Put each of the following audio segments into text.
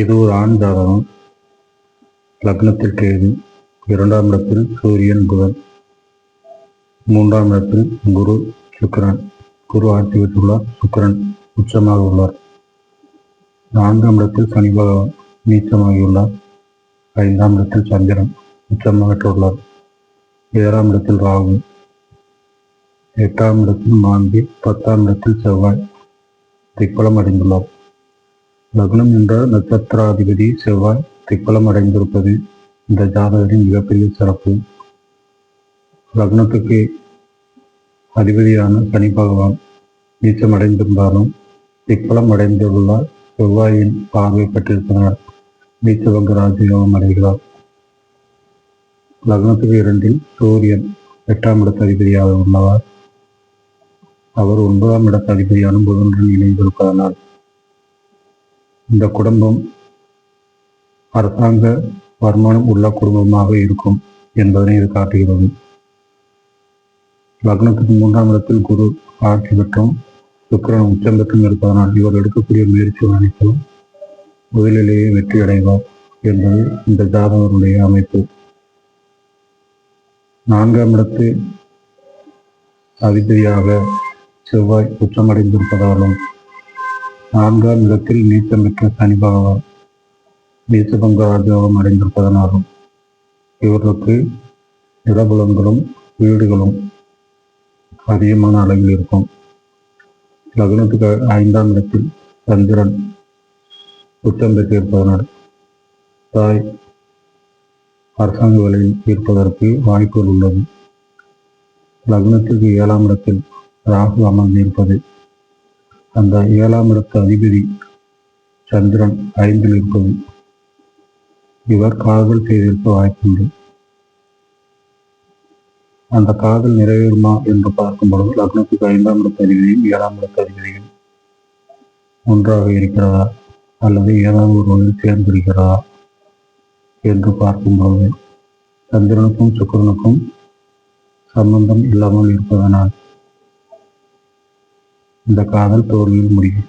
இது ஒரு ஆண் ஜாதகம் லக்னத்தில் கேது இரண்டாம் இடத்தில் சூரியன் புதன். மூன்றாம் இடத்தில் குரு சுக்கரன். குரு ஆட்சி பெற்றுள்ளார். சுக்கரன் உச்சமாக உள்ளார். நான்காம் இடத்தில் சனி பகவான் நீச்சமாகியுள்ளார் ஐந்தாம் இடத்தில் சந்திரன் உச்சமாக பெற்றுள்ளார் ஏழாம் இடத்தில் ராகு. எட்டாம் இடத்தில் மாந்தி. பத்தாம் இடத்தில் செவ்வாய். திக்பலம் அடைந்துள்ளார். லக்னம் என்ற நட்சத்திராதிபதி செவ்வாய் திக்பலம் அடைந்திருப்பது இந்த ஜாதகரின் மிகப்பெரிய சிறப்பு. லக்னத்துக்கு அதிபதியான சனி பகவான் நீச்சம் அடைந்திருந்தாலும் திக்பலம் அடைந்துள்ள செவ்வாயின் பார்வை பெற்றிருக்கிறார். நீச்சவங்க ராஜயோகம் அடைகிறார். லக்னத்துக்கு இரண்டில் சூரியன் எட்டாம் இடத்து அதிபதியாக உள்ளவர் அவர் ஒன்பதாம் இடத்து அதிபதியான புதனுடன் இணைந்திருப்பதனால் இந்த குடும்பம் அரசாங்க வருமானம் உள்ள குடும்பமாக இருக்கும் என்பதனை இது காட்டுகிறது. லக்னத்துக்கு மூன்றாம் இடத்தில் குரு ஆட்சி பெற்றும் சுக்கரன் உச்சம் பெற்றும் இருப்பதனால் இவர் எடுக்கக்கூடிய முயற்சிகள் அனைத்தும் முதலிலேயே வெற்றி அடைவார் என்பது இந்த ஜாதகருடைய அமைப்பு. நான்காம் இடத்து அதிபதியாக செவ்வாய் உச்சமடைந்திருப்பதாலும் நான்காம் இடத்தில் நீச்சம் பெற்ற சனி பகவான் நீச்சபங்க ராஜயோகம் அடைந்திருப்பதனாலும் இவர்களுக்கு இடபுலங்களும் வீடுகளும் அதிகமான அளவில் இருக்கும். லக்னத்துக்கு ஐந்தாம் இடத்தில் சந்திரன் உச்சம் பெற்றிருப்பதனால் தாய் அரசாங்க வேலையில் இருப்பதற்கு வாய்ப்புகள் உள்ளது. லக்னத்துக்கு ஏழாம் இடத்தில் ராகு அமர்ந்திருப்பது அந்த ஏழாம் இடத்து அதிபதி சந்திரன் ஐந்தில் இருப்பது இவர் காதல் செய்திருக்க வாய்ப்புண்டு. அந்த காதல் நிறைவேறுமா என்று பார்க்கும் பொழுது லக்னத்துக்கு ஐந்தாம் இடத்து அதிபதியும் ஏழாம் இடத்து அதிபதியும் ஒன்றாக இருக்கிறதா? அல்லது ஏதாவது ஒரு வகையில் சேர்ந்திருக்கிறதா? என்று பார்க்கும்போது சந்திரனுக்கும் சுக்கிரனுக்கும் சம்பந்தம் இல்லாமல் இருப்பதனால் இந்த காதல் தோல்வியில் முடியும்.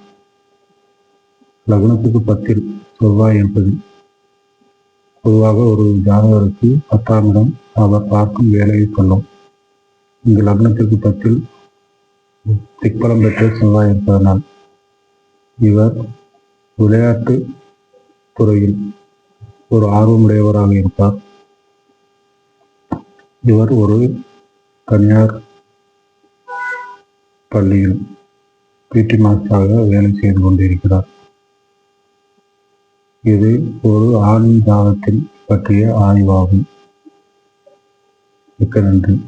லக்னத்துக்கு பத்தில் செவ்வாய் என்பது பொதுவாக ஒரு ஜாதகருக்கு பத்தாம் இடம் அவர் பார்க்கும் வேலையை சொல்லும். இங்கு லக்னத்திற்கு பத்தில் திக்பலம் பெற்ற செவ்வாய் இருப்பதனால் இவர் விளையாட்டு துறையில் ஒரு ஆர்வமுடையவராக இருப்பார். இவர் ஒரு தனியார் பள்ளியில் பிடி மாஸ்டராக வேலை செய்து கொண்டிருக்கிறார். இது ஒரு ஆணின் ஜாதகத்தில் பற்றிய ஆய்வாகும். மிக்க நன்றி.